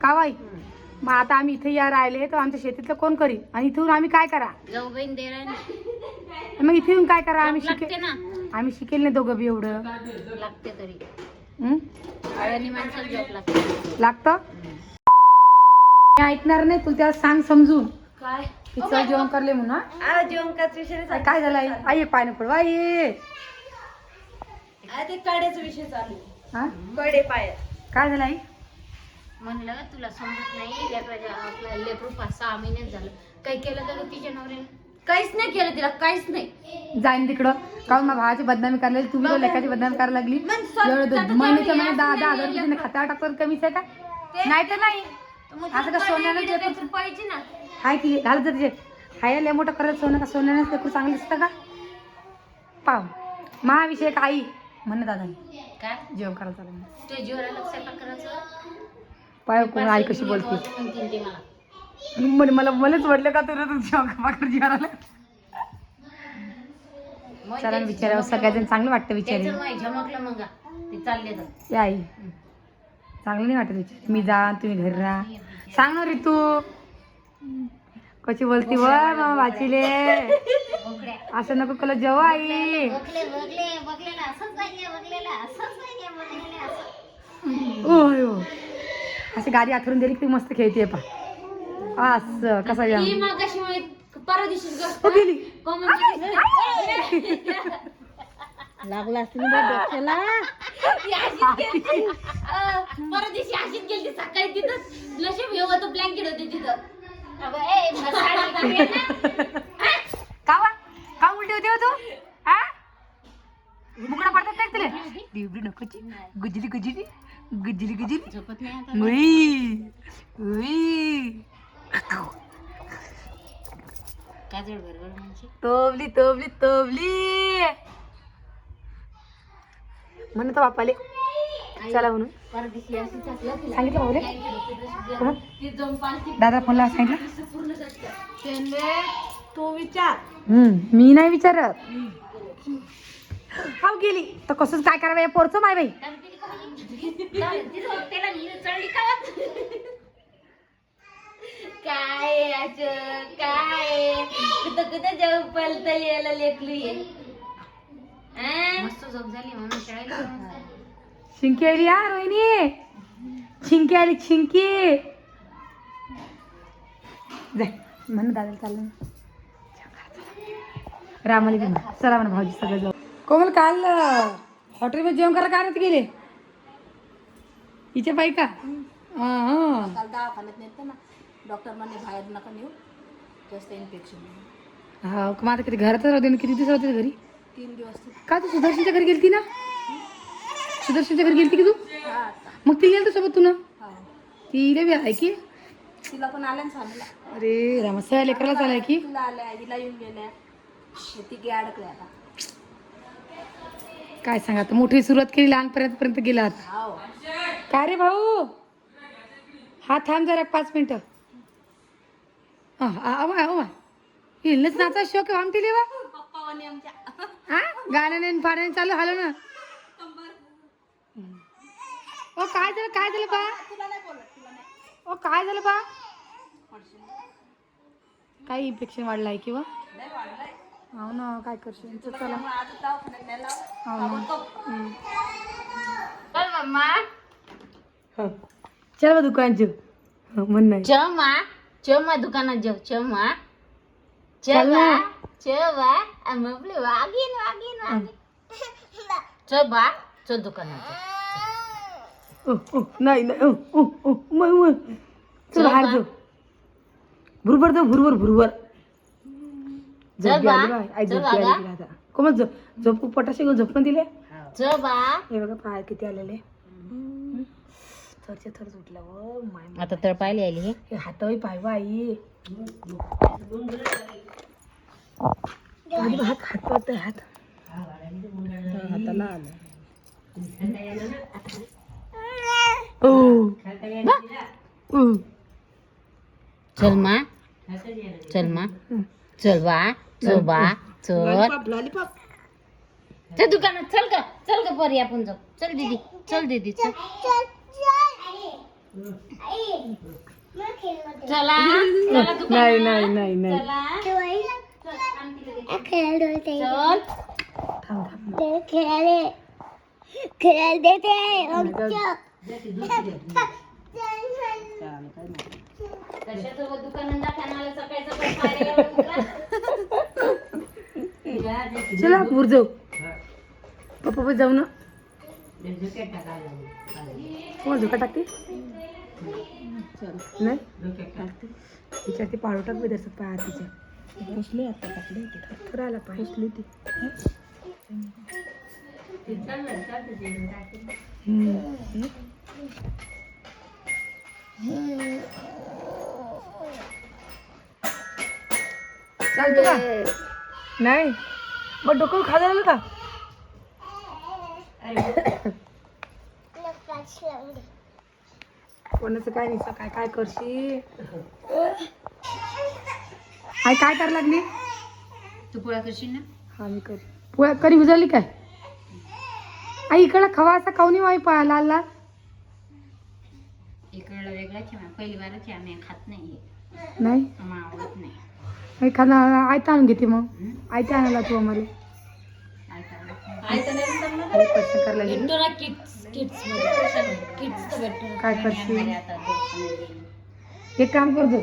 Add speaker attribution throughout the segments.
Speaker 1: का बाई? मग आता आम्ही इथे या राहिले तर आमच्या शेतीतलं कोण करील आणि इथून आम्ही काय करा?
Speaker 2: जाऊ बहीण दे ना
Speaker 1: मग इथे येऊन काय करा? आम्ही
Speaker 2: लागते
Speaker 1: शिकेल
Speaker 2: ना.
Speaker 1: आम्ही शिकेल नाही दोघं बी एवढं.
Speaker 2: लागते तरी.
Speaker 1: हं?
Speaker 2: आणि माणसाला जॉब लागते.
Speaker 1: लागतं? मी ऐकणार नाही तुला त्याला सांग समजून.
Speaker 2: काय?
Speaker 1: जेवण करले म्हणून हा? काय- काय झालं आई? आई पाय नको आई!
Speaker 2: ते काड्याचा विषय चालू
Speaker 1: हा?
Speaker 2: कडे पाय.
Speaker 1: काय झालं आई?
Speaker 2: म्हणलं तुला समजत नाही लेकराच्या लेकरू पाच सहा महिन्यात झालं. काही केलं ग तिच्या नवऱ्याने? काहीच नाही केलं तिला काहीच नाही.
Speaker 1: जाईन तिकडं. काऊन माझ्या भावाची बदनामी करायला लागली, तुम्ही लेखाची बदनामी करायला लागली?
Speaker 2: मग स्वतः
Speaker 1: एवढं
Speaker 2: स्वतः
Speaker 1: महिन्याच्या महिन्यात दहा दहा हजार रुपये खात्यावर टाकतात कमीच आहे का? नाही तर नाही. असं का सोन्यानं लेकरू
Speaker 2: पाहिजे ना.
Speaker 1: हाय की घाल तर तिचे. हाय लय मोठं करत सोनं का? सोन्यानं लेकरू चांगलं दिसतं का? पाव महाविषय का आई म्हण दादा
Speaker 2: काय
Speaker 1: जेवण करायला चालू
Speaker 2: ते जीवनाला स्वयंपाक करायचं?
Speaker 1: पाय कोण आई कशी बोलते?
Speaker 2: मला.
Speaker 1: मलाच म्हटलं का तुला तू जेवण भाकर जेवायला
Speaker 2: मग
Speaker 1: चला विचारावं सगळ्याजण. चांगलं वाटतं विचारी आई चांगलं नाही वाटत विचार. मी जा तुम्ही घरी राहा. सांग ना रे तू कशी बोलती व
Speaker 2: बोकड्या
Speaker 1: असं नको कल जेव्हा आई. ओ अशी गाडी आथरून दिली की मस्त खेळते पा असं कसा या
Speaker 2: ती मग कशी माहीत परवा दिवशी
Speaker 1: ओ, गेली
Speaker 2: लागला असली डोक्याला परत दिवशी अशीच गेली. सकाळी तिथं नशीब हे होतं ब्लँकेट होते तिथं. अगं, ए, साडी घातली ना?
Speaker 1: का वा का उलटी होती हो तू? हा? मुकडा पडतात नाही तुला डिबडी नकोची गुजली गुजली गुजली गुजली.
Speaker 2: झोपत नाही आता
Speaker 1: उई उई.
Speaker 2: काजळ बरोबर म्हणजे
Speaker 1: तोबली तोबली तोबली. म्हणत बापाले. चला म्हणून.
Speaker 2: तिला.
Speaker 1: सांगितलं भाऊले. हं?
Speaker 2: ती जाऊन पालखी
Speaker 1: दादा फोनला सांगितलं?
Speaker 2: पूर्ण जाते तो विचार.
Speaker 1: हम्म मी नाही विचारत. हाव गेली. तर कसंच काय करावं या पोरचं माय बाई?
Speaker 2: काय? असं? काय कुठं कुठं जाऊ पलता यायला लेकलू ये मस्त झोप झाली म्हणून शाळेला
Speaker 1: शिंकी आली या रोहिणी. छिंकी आली छिंकी जाय म्हण दादा चाललं रामाला चला म्हणा भाऊजी सगळं जाऊ. कोमल काल हॉटेलमध्ये जेवण करायला काय नाही गेले? हिच्या बाई का? हा
Speaker 2: काल दवाखान्यात नेतं ना डॉक्टर म्हणे बाहेर नका नेऊ जास्त इन्फेक्शन
Speaker 1: हा मग आता किती घरातच राहते ना किती दिवस राहते घरी?
Speaker 2: तीन दिवस
Speaker 1: का तू सुदर्शनच्या घरी गेलती ना? सुदर्शनच्या घरी गेलती की तू?
Speaker 2: हा
Speaker 1: मग ती गेलती सोबत तू ना?
Speaker 2: हा.
Speaker 1: ती बी आहे की?
Speaker 2: तिला पण आल्या ना सांगला
Speaker 1: अरे रामा सह्या लेकराला चालाय की?
Speaker 2: तुला आल्या हिला येऊन गेल्या. ती गे अडकल्या आता.
Speaker 1: काय सांगा आता मोठी सुरुवात केली लहानपर्यंत पर्यंत गेला आता
Speaker 2: हाव.
Speaker 1: काय रे भाऊ? हा थांब जरा पाच मिनिटं. हा, आवा आवा हिलनच नाचा शोक आमटी लेवा. हा गाण्याने आणि पाण्याने चालू हलो ना. ओ काय झालं काय झालं बा?
Speaker 2: नाही नाही.
Speaker 1: ओ काय झालं बा? काय इन्फेक्शन वाढलं आहे किंवा
Speaker 2: नाही
Speaker 1: हो ना काय करशील? चला.
Speaker 2: मग
Speaker 1: दुकान जेव. हो, म्हण नाही.
Speaker 2: चमा चमा दुकानात जाऊ चमा
Speaker 1: चल
Speaker 2: चवा आपले वागीन वागीन वागीन चबा चल दुकानात.
Speaker 1: ओ, ओ, नाही नाही. ओ, ओ, ओ, मै, मै. चल बाहेर. जाऊ भुरभर जाऊ भुरभर भुरभर. झोप
Speaker 2: बा.
Speaker 1: आली बाय आई झोप
Speaker 2: बागा.
Speaker 1: आली? आता. कोमल झोप झोप पटाशे घेऊन झोपून दिले?
Speaker 2: चबा
Speaker 1: हे बघा पाय किती आलेले. थरचे थर सुटलं व. माय
Speaker 2: आता तळ पाहिली आली हे.
Speaker 1: हे पाय बा आई. आधी बा हात हात पाहतोय हात. हाताला आलं. ओ. ओ.
Speaker 2: चल मा. चल मा. चल बा चल. बा चल
Speaker 1: लॉलीपॉप लॉलीपॉप.
Speaker 2: चल दुकानात चल का चल का परी आपण जाऊ. चल दीदी चल दीदी चल. चला चला दुकानात.
Speaker 1: नाही नाही नाही नाही.
Speaker 2: चला. चल. चल
Speaker 1: थांब थांब
Speaker 2: कशासोबत दुकानात जाताना आलं सकाळी सकाळी पायऱ्या एवढं उतरा.
Speaker 1: चला वर जाऊ. पप्पा पण जाऊ ना. हो झोका टाकते? नाही? तिच्या ते पाळू टाक बी तसं पाय तिच्या. बसले आता टाकले करायला पाय. बसली ती. चालतो का? नाही? मग डोकं खायला लागलं का? कोणाचं काय नाही काय काय करशी आई काय करायला लागली?
Speaker 2: तू पोळ्या करशील ना?
Speaker 1: हा मी कर. पोळ्या कधी उजळली काय? आई इकडं खवा असा काऊनी वाई पा लाल लाल.
Speaker 2: इकडं वेगळाच आहे. पहिली बारच आहे आम्ही खात नाही
Speaker 1: नाही?
Speaker 2: आवडत नाही.
Speaker 1: खाना आयता आणून घेते मग.
Speaker 2: हं?
Speaker 1: आयता आणायला तू आम्हाला. करायला गेली
Speaker 2: किड्स किड्स किड्स ना.
Speaker 1: काय
Speaker 2: आणि
Speaker 1: करशील?
Speaker 2: दोन
Speaker 1: एक काम करतो.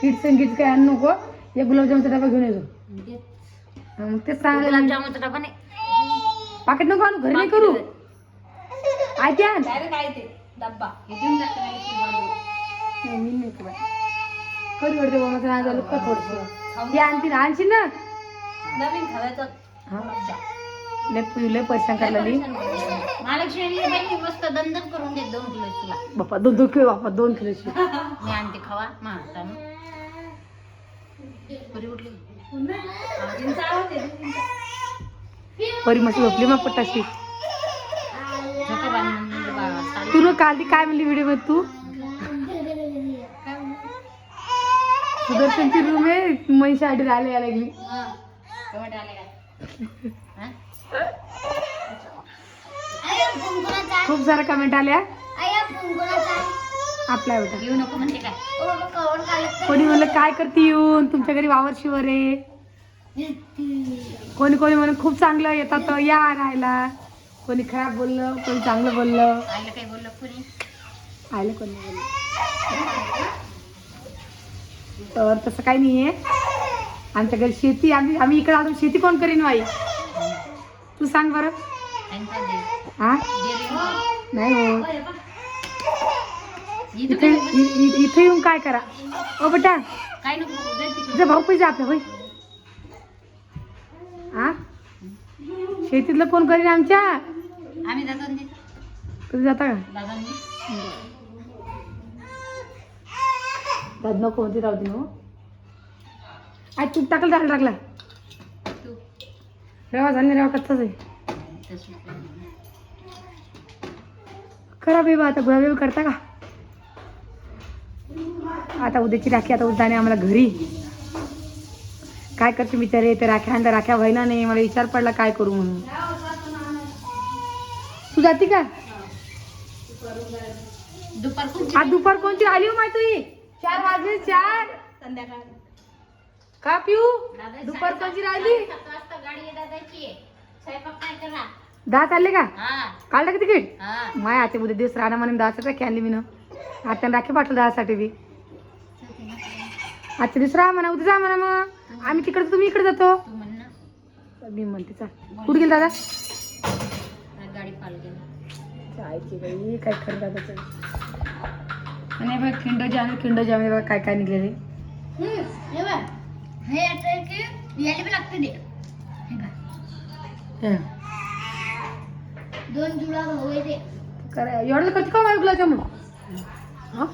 Speaker 1: किट संगीत काय आणू नको. एक गुलाबजामचा डबा घेऊन येतो. मग तेच सांगायला
Speaker 2: गुलाबजामुनचा डबा नाही.
Speaker 1: पाकिट नको आणू घरी नाही करू. आयते आण.
Speaker 2: डायरेक्ट आहे ते डब्बा. हे.
Speaker 1: नाही, मी नाही. कधी वाटते बाबा माझं झालं का थोडस. ते आणतील आणशील ना?
Speaker 2: नवीन खावायचं.
Speaker 1: हा. लय पु- लय परेशान करायला लागली.
Speaker 2: महालक्ष्मी बाई मस्त दंदन करून देत दोन किलो तुला.
Speaker 1: बाप्पा दोन दोन किलो बाप्पा दोन किलोची
Speaker 2: मी आणते खावा. महागता बरी उठली.
Speaker 1: परी मस्त झोपली मग
Speaker 2: झोका बांधून म्हणजे साडी-
Speaker 1: तू न काल ती काय म्हणली व्हिडिओमध्ये तू? सुदर्शनची रूम आहे. महिषी आडी राहायला यायला लागली
Speaker 2: आले?
Speaker 1: खूप साऱ्या कमेंट आल्या. आपल्या बेटा
Speaker 2: येऊ नको म्हणते काय
Speaker 1: कोणी म्हणलं काय करते येऊन? तुमच्या घरी वावर शिवर आहे. कोणी कोणी म्हणून खूप चांगलं येतात या राहायला. कोणी खराब बोललं कोणी चांगलं बोललं.
Speaker 2: आईला काही बोललं कुणी?
Speaker 1: आलं कोणी बोललं. तर तसं काही नाही आहे आमच्या घरी शेती आम्ही आम्ही इकडे आलो शेती कोण करीन बाई? तू सांग बरं. हा. नाही हो.
Speaker 2: इथं
Speaker 1: इथे इ- येऊन काय करा? ओ बेटा.
Speaker 2: काय नको.
Speaker 1: तुझा भाऊ पैसे आपला होय. हा शेतीतलं कोण करीन आमच्या?
Speaker 2: आम्ही जातो ना तिथं.
Speaker 1: कधी जाता का? दाद नको होती राहू दे हो. आई तूप टाकलं टाकलं टाकला. रवा झाला रवा कच्चाच आहे. करा बेबा आता गुलाबी करता का? आता उद्याची राखी आता उद्याने आम्हाला घरी. काय करते बिचारे ते राख्या आणता राख्या व्हायना नाही. मला विचार पडला काय करू म्हणून. तू जाती का?
Speaker 2: दुपार
Speaker 1: आज दुपार कोणती आली हो माय तुही चार वाजले चार.
Speaker 2: संध्याकाळ.
Speaker 1: का पिऊ?
Speaker 2: दादा
Speaker 1: दुपार
Speaker 2: साडेसात-
Speaker 1: कोणची राहिली?
Speaker 2: साडेसात वाजता गाडी आहे दादाची. स्वयंपाक काय करा?
Speaker 1: दहा चालले का?
Speaker 2: हा.
Speaker 1: काढलं का तिकीट?
Speaker 2: हा.
Speaker 1: माय आता उद्या दिवस राहणार म्हणून दहासाठी राखी आणली मी ना. आता राखी पाठवलं दहासाठी बी. आजच्या दिवस राहा म्हणा उद्या जा म्हणा मग. आम्ही तिकडे तुम्ही इकडे जातो.
Speaker 2: तू म्हण ना.
Speaker 1: मी म्हणते चाल. कुठे गेला दादा?
Speaker 2: गाडी पाल गेली
Speaker 1: जायची बाई काय खरं दादाचं. आणि बघ खिंड जाम खिंड जाम काय काय निघलेले.
Speaker 2: हे आता की यायला बी लागतं ते. हे बघ. दोन जुळा भाऊ आहे ते.
Speaker 1: करा एवढं करते का माझ्या गुलाबजामुन हा?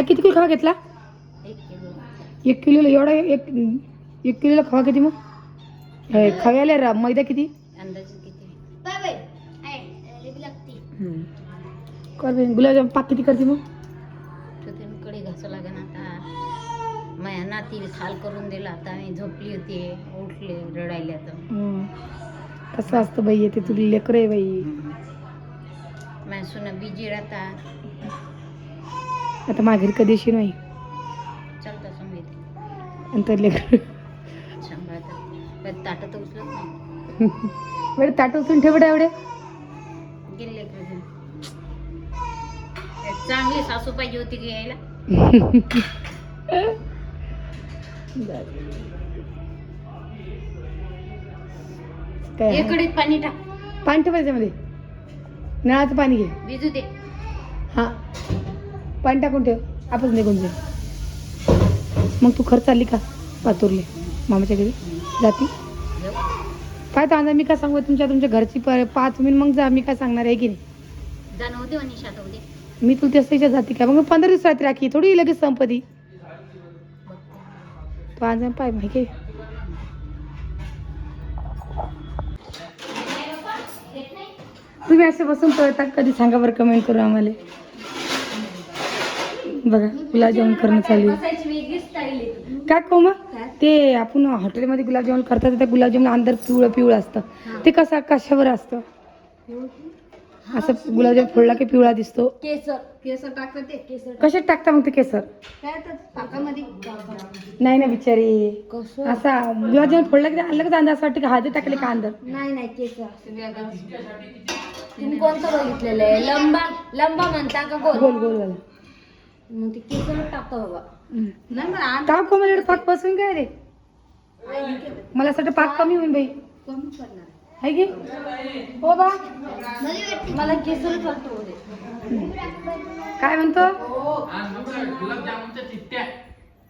Speaker 1: किती किलो खवा घेतला?
Speaker 2: एक किलो.
Speaker 1: एक किलोला एवढा एक एक किलोला खवा किती मग? खव्याला रा- मैदा किती?
Speaker 2: अंदाजे किती बाय बाय आहे बी लागते.
Speaker 1: कर बाई, गुलाबजाम पाक किती करते मग.
Speaker 2: कडे घासं लागेल आता. माझ्या नातीला खाल करून दिला आता मी झोपली होती उठले रडायले आता.
Speaker 1: हं. कसं असतं बाई ते तुला लेकर आहे बाई.
Speaker 2: माझ्या सुना बिजी राहतात
Speaker 1: आता माघारी कधी येशील नाही
Speaker 2: चालतं समजते
Speaker 1: आणि तर लेकर.
Speaker 2: सांभाळतात ताटं तर उचलत नाही.
Speaker 1: बरं ताट उचलून ठेव बरं एवढे.
Speaker 2: चांगली सासू पाहिजे होती की यायला?
Speaker 1: काय? आहे?
Speaker 2: इकडे पाणी टाक.
Speaker 1: पाणी ठेव त्याच्यामध्ये नळाचं पाणी घे.
Speaker 2: भिजू दे.
Speaker 1: हा. पाणी टाकून ठेव. आपण निघून जाईल. मग तू खर्च चालली का? पातूरले. मामाच्या घरी. जाती. काय आता मी काय सांगू? तुमच्या तुमच्या घरची पाच मिनिट मग जा. मी काय सांगणार आहे की नाही?
Speaker 2: जाणं होते मनीषा आता उद्या.
Speaker 1: मी तुला त्याच्या जाती का मग पंधरा दिवस रात्री राखी थोडी लगेच संपदी तो आज पाय माहिती तुम्ही असे बसून पळता कधी सांगा बरं कमेंट करू आम्हाला. बघा गुलाबजामुन करणं चालू काय खाऊ मग? ते आपण हॉटेलमध्ये गुलाबजामुन करतात त्या गुलाबजामुन अंदर पिवळं पिवळं असतं. ते कसं कशावर असतं? असं गुलाबजाम फोडला की पिवळा दिसतो.
Speaker 2: केसर केसर टाकतात ते केसर
Speaker 1: कशात टाकता मग ते केसर?
Speaker 2: काय तर पाकामध्ये.
Speaker 1: नाही ना बिचारी.
Speaker 2: कसं?
Speaker 1: असा गुलाबजामुन फोडला की आणलं का असं वाटतं की हळदी टाकले का अंदर?
Speaker 2: नाही नाही केसर. तुम्ही कोणतं बघितलेलं आहे? लंबा लंबा म्हणता का गोल?
Speaker 1: गोल गोल वाला
Speaker 2: मग ते केसर टाकतो बाबा. नाही मला आण-
Speaker 1: टाक एवढं पाक बसून काय रे? मला असं वाटतं पाक कमी होईल बाई.
Speaker 2: कमी पडणार.
Speaker 1: आहे की? हो बा.
Speaker 2: मला केसर चालतो.
Speaker 1: काय म्हणतो?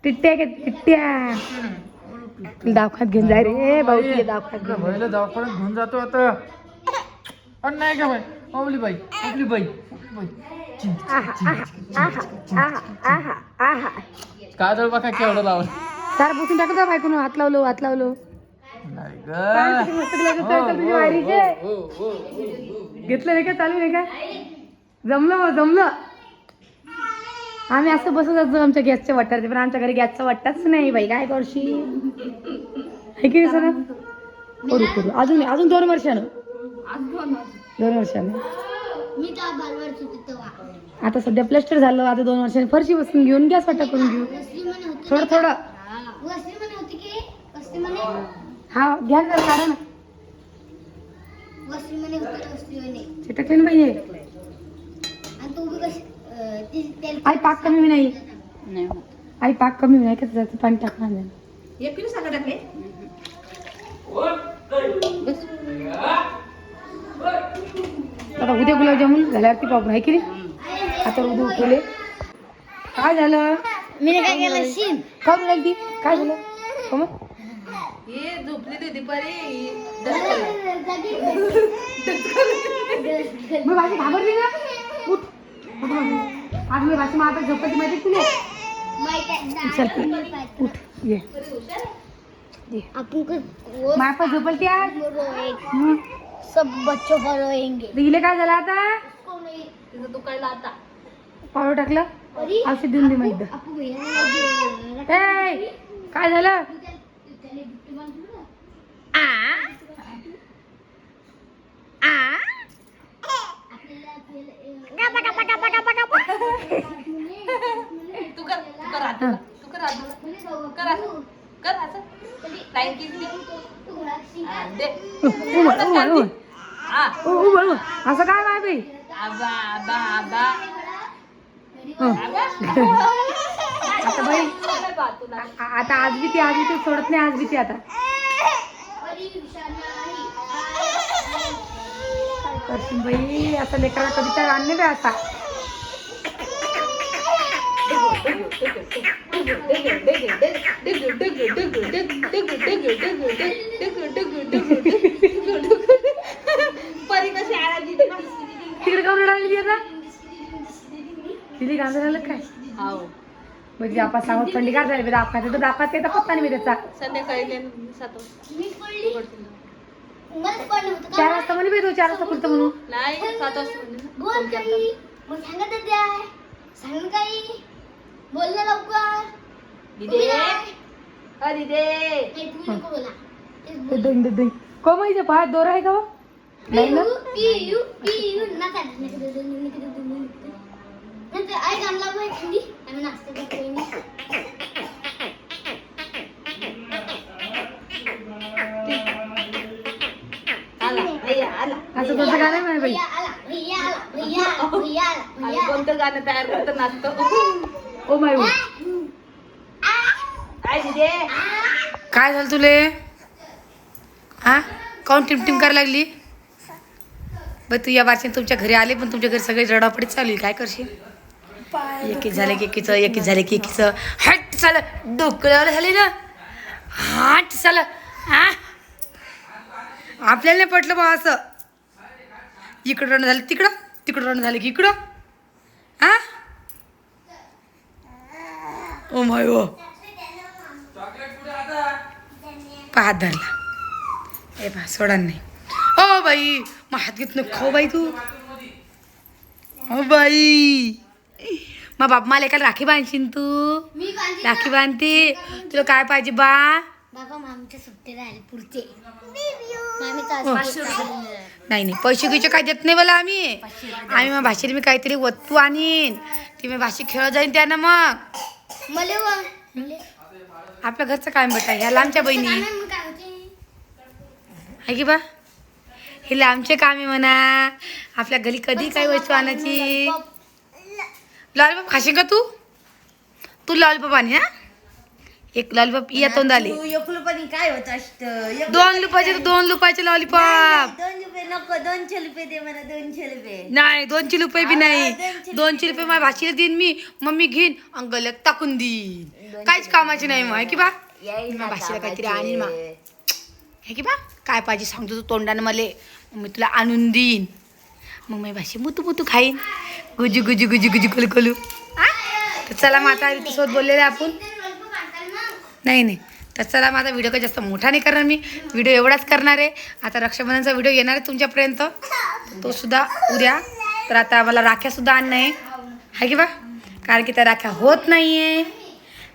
Speaker 1: टिट्ट्या का टिट्ट्या तुला दवाखान्यात घेऊन जाय रे भाऊ दवाखान्यात घेऊन
Speaker 3: पहिलं दवाखान्यात घेऊन जातो आता. पण नाही का बाई आपली बाई आपली बाई. बाई काजळ बघा केवढं लावलं.
Speaker 1: सार बसून टाकत जा बायकोनं हात लावलो हात लावलो.
Speaker 3: नाही
Speaker 1: जामुन तुझ्या वारीचे. घेतलं नाही का? चालू नाही का? जमलं मग जमलं. आम्ही असं बसत असतो आमच्या गॅसच्या वाट्यावरती पण आमच्या घरी गॅसचा वाटाच नाही बाई काय करशी आहे की नाही सर करू करू. अजून अजून दोन वर्षानं. दोन वर्षानं. आता सध्या प्लॅस्टर झालं आता दोन वर्षांनी. फरशी बसून घेऊन गॅस वाटा करून घेऊ. थोडं थोडं. हा घ्या जरा काढा ना चिटकले ना पाहिजे
Speaker 4: आणि तू बी कशी अं, ती तेल
Speaker 1: आई पाक कमी नाही.
Speaker 2: नाही होत.
Speaker 1: आई पाक कमी नाही का त्याचं पाणी टाकणार नाही
Speaker 2: एक किलो साखर टाकले बस.
Speaker 1: आता उद्या गुलाबजामुन झाल्यावरती पाहू आहे की नाही? आता उद्या उठवले. काय झालं?
Speaker 4: मी काय केलं शीन
Speaker 1: का बोलायला ती. काय झालं? हो मग
Speaker 2: हे झोपली दुपारी
Speaker 1: मी घाबरली ना उठ उठ. बाबू. आज मी भाजी माझ्या झोपती माहिती तुला? चल उठ. ये. झोपल.
Speaker 4: सब बच्चों को रोएंगे.
Speaker 1: हिला काय झालं आता?
Speaker 4: उसको नहीं
Speaker 2: तिथं दुखायला आता.
Speaker 1: पावडर टाकलं? औषध देऊन दे मग ए काय झालं?
Speaker 2: असं
Speaker 1: काय बाय बाई? हं. आता बाई आता आज बी ती आज बी ती सोडत नाही आज बी ती आता. करशील बाई असं लेकराला कधी तर आणले बे आता. तिकडे काऊन रडायला ती आता तिला आलं काय?
Speaker 2: हो
Speaker 1: म्हणजे आपण सांगू थंडी काय झाली दाखवायचं तर दाखवायचं त्याचा पत्ता नाही बे त्याचा
Speaker 2: संध्याकाळी लेन सात वाजता
Speaker 4: मी पडली मलाच पडलं होतं.
Speaker 1: चार
Speaker 4: का
Speaker 1: वाजता म्हणे तो चार वाजता कुठं म्हणून.
Speaker 2: नाही सात वाजता म्हणजे ना.
Speaker 4: बोल
Speaker 2: फोन
Speaker 4: काही.
Speaker 2: केलता.
Speaker 4: मग सांगत होत्या सांग काही. बोल ना लवकर.
Speaker 2: दिदे. अ दिदे.
Speaker 4: नाही, तू नको बोला. तेच बोल.
Speaker 1: दing ding ding कोमाईच्या पायात दोरा आहे का? नाही ना?
Speaker 4: पियू पियू नका नका नका नका नंतर आई गाणला बाई थंडी. आम्ही नाश्ता करतोय
Speaker 1: कोणतं गाणं
Speaker 2: तयार करत नाचतो?
Speaker 1: ओ माय
Speaker 2: काय
Speaker 1: झालं तुले? हा? काऊन टिमटिम करायला लागली? बरं तू या बारच्या तुमच्या घरी आले पण तुमच्या घरी सगळे रडापडीत चालू आहे. काय करशील? एकी झाले की एकीचं एकी झाले की एकीचं. हट चाल डोक्यावर झाले ना. हाट चाल हा आपल्याला नाही पटलं बा असं. इकडं रण झालं तिकडं. तिकडं रण झालं की इकडं. हा ओ माय ओ हात धरला ए बा सोडा नाही. ओ बाई मग हात घेत नको बाई तू. O by. मग बाप मला एका राखी बांधशील तू. राखी बांधते. तुला काय पाहिजे बा?
Speaker 4: बाबा मामीच्या सुट्टी राहिले पुढचे. मामी
Speaker 1: हो. नाही नाही पैसे घ्यायचे काय देत नाही मला आम्ही. आम्ही मग भाषेला मी काहीतरी वस्तू आणीन. ती मी भाषे खेळ जाईन त्यानं मग.
Speaker 4: मले व
Speaker 1: आपल्या घरचं काय बेटा ह्या लांबच्या बहिणी.
Speaker 4: मग काय होते
Speaker 1: आहे की बा? हे लांबचे काम आहे म्हणा. आपल्या घरी कधी काय वस्तू आणायची? लॉलीपॉप खाशील का तू? तू लॉलीपॉप आणि हा? एक लॉलीपॉप या तोंड आले
Speaker 2: एक रुपयानी काय होत असतं?
Speaker 1: दोन रुपयाचे तर दोन रुपयाचे लॉलीपॉप
Speaker 2: दोन रुपये नको दोनशे रुपये दे मला दोनशे रुपये
Speaker 1: नाही दोनशे रुपये बी नाही. दोनशे रुपये माझ्या भाषेला देईन मी. मम्मी घेईन आणि गल्यात टाकून देईन. काहीच कामाची नाही मग की बा? माझ्या भाषेला काहीतरी आणीन मा हे की बा? काय पाहिजे सांगतो तू तोंडानं मले. मग मी तुला आणून देईन. मग मी भाषे मुतू मुतू खाईन. गुजू गुजू गुजू गुजू कलू कलू? तर चला मग आता सोबत बोललेले आपण. नाही नाही. तर चला माझा व्हिडिओ काही जास्त मोठा नाही करणार मी. व्हिडिओ एवढाच करणार आहे. आता रक्षाबंधनचा व्हिडिओ येणार आहे तुमच्यापर्यंत. तो सुद्धा उद्या. तर आता मला राख्यासुद्धा आणणं आहे. आहे की बा? कारण की त्या राख्या होत नाही आहे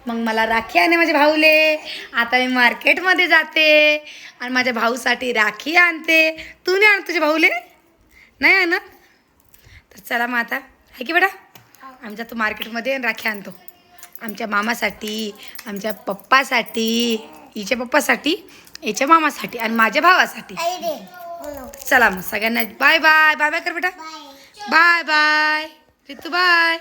Speaker 1: मग मला राखी आणणे माझ्या भाऊले. आता मी मार्केटमध्ये जाते. आणि माझ्या भाऊसाठी राखी आणते. तू नाही आण तुझे भाऊले? नाही आणत? तर चला मग आता. आहे की बेटा? आमच्या तू मार्केटमध्ये राखी आणतो. आमच्या मामासाठी आमच्या पप्पासाठी हिच्या पप्पासाठी याच्या मामासाठी आणि माझ्या भावासाठी. चला मग सगळ्यांना बाय बाय बाय बाय कर बेटा. Bye bye Ritu bye